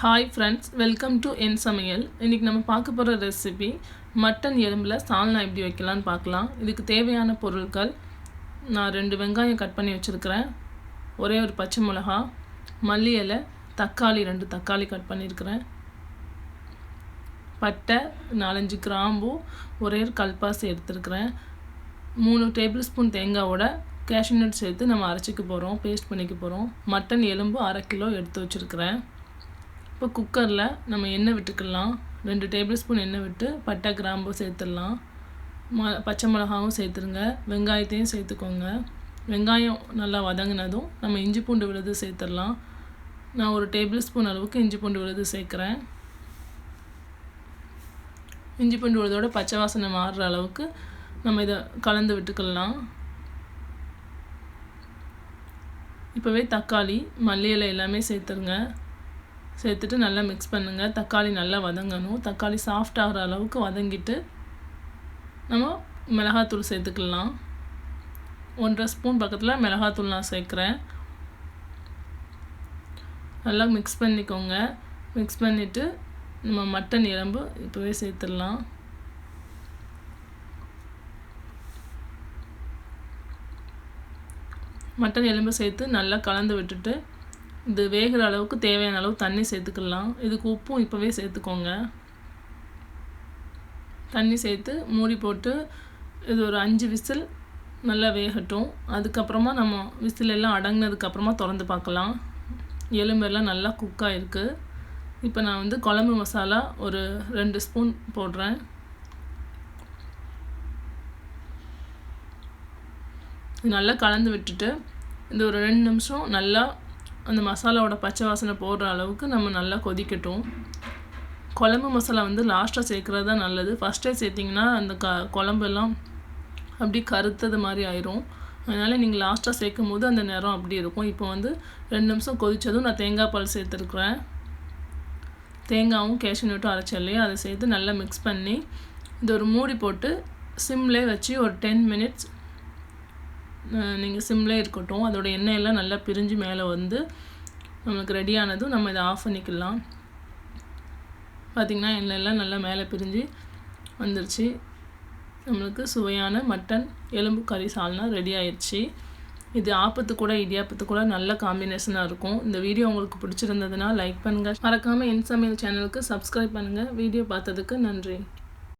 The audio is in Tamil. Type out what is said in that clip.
ஹாய் ஃப்ரெண்ட்ஸ் வெல்கம் டு என் சமையல் இன்றைக்கி நம்ம பார்க்க போகிற ரெசிபி மட்டன் எலும்பில் சால்னா எப்படி வைக்கலான்னு பார்க்கலாம். இதுக்கு தேவையான பொருட்கள் நான் ரெண்டு வெங்காயம் கட் பண்ணி வச்சுருக்கிறேன். ஒரே ஒரு பச்சை மிளகா மல்லி இலை தக்காளி ரெண்டு தக்காளி கட் பண்ணியிருக்கிறேன் பட்டை நாலஞ்சு கிராம்பு ஒரே ஒரு கல்பாசி எடுத்துருக்கிறேன். மூணு டேபிள் ஸ்பூன் தேங்காவோட கேஷ்யூ நட் சேர்த்து நம்ம அரைச்சிக்க போகிறோம் பேஸ்ட் பண்ணிக்க போகிறோம் மட்டன் எலும்பு அரை கிலோ எடுத்து வச்சுருக்கிறேன். இப்போ குக்கரில் நம்ம எண்ணெய் விட்டுக்கலாம். ரெண்டு டேபிள் ஸ்பூன் எண்ணெய் விட்டு பட்டை கிராம்பு சேர்த்துடலாம். ம பச்சை மிளகாவும் சேர்த்துருங்க. வெங்காயத்தையும் சேர்த்துக்கோங்க. வெங்காயம் நல்லா வதங்கினதும் நம்ம இஞ்சி பூண்டு விழுது சேர்த்துடலாம். நான் ஒரு டேபிள் ஸ்பூன் அளவுக்கு இஞ்சி பூண்டு விழுது சேர்க்குறேன். இஞ்சி பூண்டு விழுதோட பச்சை வாசனை மாறுற அளவுக்கு நம்ம இதை கலந்து விட்டுக்கலாம். இப்போவே தக்காளி மல்லி இலை எல்லாமே சேர்த்துருங்க. சேர்த்துட்டு நல்லா மிக்ஸ் பண்ணுங்கள் தக்காளி நல்லா வதங்கணும். தக்காளி சாஃப்ட் ஆகிற அளவுக்கு வதங்கிட்டு நம்ம மிளகாத்தூள் சேர்த்துக்கலாம். ஒன்றரை ஸ்பூன் பக்கத்தில் மிளகாத்தூள் நான் சேர்க்குறேன். நல்லா மிக்ஸ் பண்ணிக்கோங்க. மிக்ஸ் பண்ணிவிட்டு நம்ம மட்டன் எலும்பு இப்போவே சேர்த்துடலாம். மட்டன் எலும்பு சேர்த்து நல்லா கலந்து விட்டுட்டு இது வேகிற அளவுக்கு தேவையான அளவு தண்ணி சேர்த்துக்கலாம். இதுக்கு உப்பும் இப்போவே சேர்த்துக்கோங்க. தண்ணி சேர்த்து மூடி போட்டு இது ஒரு அஞ்சு விசில் நல்லா வேகட்டும். அதுக்கப்புறமா நம்ம விசில் எல்லாம் அடங்கினதுக்கப்புறமா திறந்து பார்க்கலாம். எலும்பெல்லாம் நல்லா குக் ஆகிருக்கு இப்போ நான் வந்து குழம்பு மசாலா ஒரு ரெண்டு ஸ்பூன் போடுறேன். நல்லா கலந்து விட்டுட்டு இந்த ஒரு ரெண்டு நிமிஷம் நல்லா அந்த மசாலாவோட பச்சை வாசனை போடுற அளவுக்கு நம்ம நல்லா கொதிக்கட்டும். குழம்பு மசாலா வந்து லாஸ்ட்டாக சேர்க்குறது தான் நல்லது ஃபஸ்ட்டே சேர்த்திங்கன்னா அந்த க குழம்பெல்லாம் அப்படி கருத்தது மாதிரி ஆயிரும். அதனால் நீங்கள் லாஸ்ட்டாக சேர்க்கும் போது அந்த நிறம் அப்படி இருக்கும். இப்போ வந்து ரெண்டு நிமிஷம் கொதித்ததும் நான் தேங்காய் பால் சேர்த்துருக்குறேன். தேங்காயும் கேஷன் நட்டும் அரைச்சல்லையும் அதை சேர்த்து நல்லா மிக்ஸ் பண்ணி இது ஒரு மூடி போட்டு சிம்லே வச்சு ஒரு டென் மினிட்ஸ் நீங்கள் சிம்லே இருக்கட்டும் அதோட எண்ணெயெல்லாம் நல்லா பிரிஞ்சு மேலே வந்து நம்மளுக்கு ரெடியானதும் நம்ம இதை ஆஃப் பண்ணிக்கலாம். பார்த்திங்கன்னா எண்ணெயெல்லாம் நல்லா மேலே பிரிஞ்சு வந்துருச்சு. நம்மளுக்கு சுவையான மட்டன் எலும்பு கறி சால்னா ரெடி ஆயிடுச்சு இது ஆப்பத்து கூட இடியாப்பத்து கூட நல்ல காம்பினேஷனாக இருக்கும். இந்த வீடியோ உங்களுக்கு பிடிச்சிருந்ததுன்னா லைக் பண்ணுங்கள் மறக்காமல் என் சமையல் சேனலுக்கு சப்ஸ்கிரைப் பண்ணுங்கள் வீடியோ பார்த்ததுக்கு நன்றி.